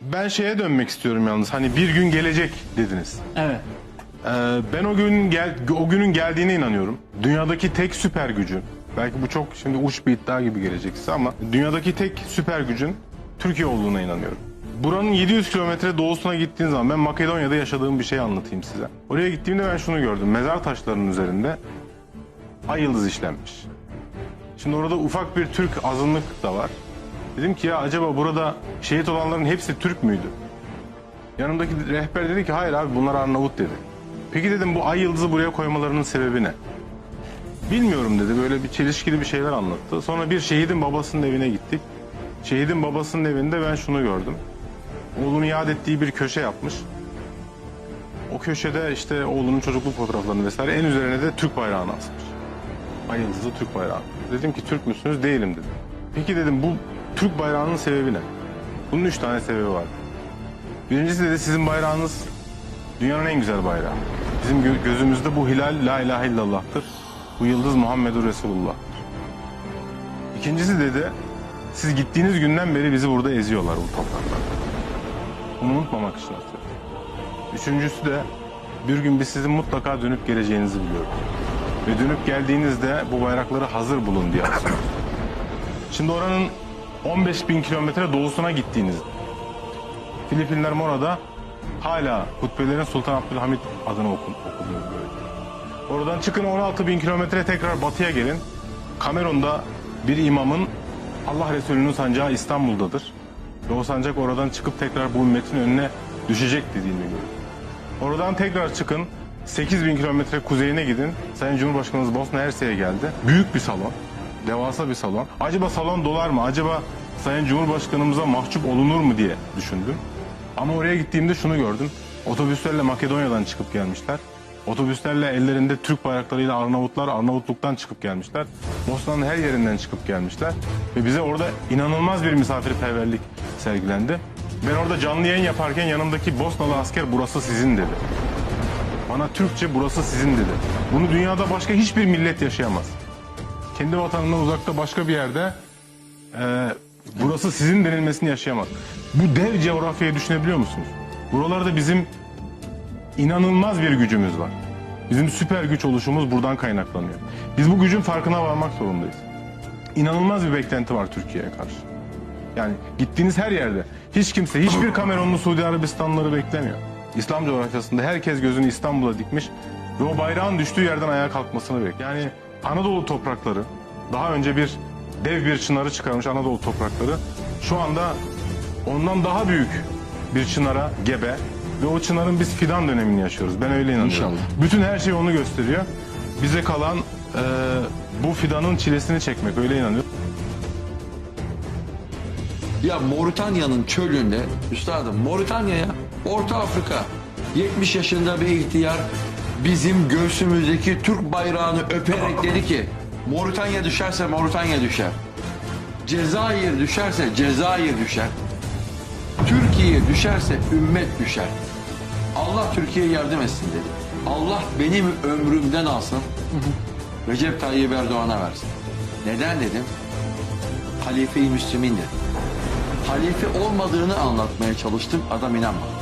Ben şeye dönmek istiyorum yalnız. Hani bir gün gelecek dediniz. Evet. Ee, ben o gün gel o günün geldiğine inanıyorum. Dünyadaki tek süper gücün belki bu çok şimdi uç bir iddia gibi gelecek size ama dünyadaki tek süper gücün Türkiye olduğuna inanıyorum. Buranın 700 kilometre doğusuna gittiğiniz zaman ben Makedonya'da yaşadığım bir şey anlatayım size. Oraya gittiğimde ben şunu gördüm. Mezar taşlarının üzerinde ay yıldız işlenmiş. Şimdi orada ufak bir Türk azınlık da var. Dedim ki ya acaba burada şehit olanların hepsi Türk müydü? Yanımdaki rehber dedi ki hayır abi bunlar Arnavut dedi. Peki dedim bu ay yıldızı buraya koymalarının sebebi ne? Bilmiyorum dedi böyle bir çelişkili bir şeyler anlattı. Sonra bir şehidin babasının evine gittik. Şehidin babasının evinde ben şunu gördüm. Oğlunu yad ettiği bir köşe yapmış. O köşede işte oğlunun çocukluk fotoğraflarını vesaire en üzerine de Türk bayrağını asmış. Ay yıldızı Türk bayrağı. Dedim ki Türk müsünüz? Değilim dedim. Peki dedim bu Türk bayrağının sebebi ne? Bunun üç tane sebebi var. Birincisi dedi sizin bayrağınız dünyanın en güzel bayrağı. Bizim gö- gözümüzde bu hilal la ilahe illallah'tır. Bu yıldız Muhammedur Resulullah. İkincisi dedi siz gittiğiniz günden beri bizi burada eziyorlar bu topraklarda. Bunu unutmamak için söylüyorum. Üçüncüsü de bir gün biz sizin mutlaka dönüp geleceğinizi biliyorum. Ve dönüp geldiğinizde bu bayrakları hazır bulun diye. Şimdi oranın 15 bin kilometre doğusuna gittiğinizde Filipinler Mora'da hala hutbelerin Sultan Abdülhamit adına okun, okunuyor böyle. Oradan çıkın 16 bin kilometre tekrar batıya gelin. Kamerun'da bir imamın Allah Resulü'nün sancağı İstanbul'dadır. Ve o sancak oradan çıkıp tekrar bu ümmetin önüne düşecek dediğini görüyorum. Oradan tekrar çıkın. 8 bin kilometre kuzeyine gidin. Sayın Cumhurbaşkanımız Bosna Hersek'e geldi. Büyük bir salon. Devasa bir salon. Acaba salon dolar mı? Acaba Sayın Cumhurbaşkanımıza mahcup olunur mu diye düşündüm. Ama oraya gittiğimde şunu gördüm. Otobüslerle Makedonya'dan çıkıp gelmişler. Otobüslerle ellerinde Türk bayraklarıyla Arnavutlar Arnavutluk'tan çıkıp gelmişler. Bosna'nın her yerinden çıkıp gelmişler. Ve bize orada inanılmaz bir misafirperverlik sergilendi. Ben orada canlı yayın yaparken yanımdaki Bosnalı asker burası sizin dedi. Bana Türkçe burası sizin dedi. Bunu dünyada başka hiçbir millet yaşayamaz. Kendi vatanından uzakta başka bir yerde e, burası sizin denilmesini yaşayamaz. Bu dev coğrafyayı düşünebiliyor musunuz? Buralarda bizim inanılmaz bir gücümüz var. Bizim süper güç oluşumuz buradan kaynaklanıyor. Biz bu gücün farkına varmak zorundayız. İnanılmaz bir beklenti var Türkiye'ye karşı. Yani gittiğiniz her yerde hiç kimse, hiçbir Kamerunlu Suudi Arabistanlıları beklemiyor. İslam coğrafyasında herkes gözünü İstanbul'a dikmiş ve o bayrağın düştüğü yerden ayağa kalkmasını bekliyor. Yani Anadolu toprakları, daha önce bir dev bir çınarı çıkarmış Anadolu toprakları şu anda ondan daha büyük bir çınara gebe ve o çınarın biz fidan dönemini yaşıyoruz. Ben öyle inanıyorum. İnşallah. Bütün her şey onu gösteriyor. Bize kalan e, bu fidanın çilesini çekmek öyle inanıyorum. Ya Moritanya'nın çölünde, üstadım Moritanya ya, Orta Afrika, 70 yaşında bir ihtiyar bizim göğsümüzdeki Türk bayrağını öperek dedi ki Moritanya düşerse Moritanya düşer. Cezayir düşerse Cezayir düşer. Türkiye düşerse ümmet düşer. Allah Türkiye'ye yardım etsin dedi. Allah benim ömrümden alsın. Recep Tayyip Erdoğan'a versin. Neden dedim? Halife-i Müslümin dedi. Halife olmadığını anlatmaya çalıştım. Adam inanmadı.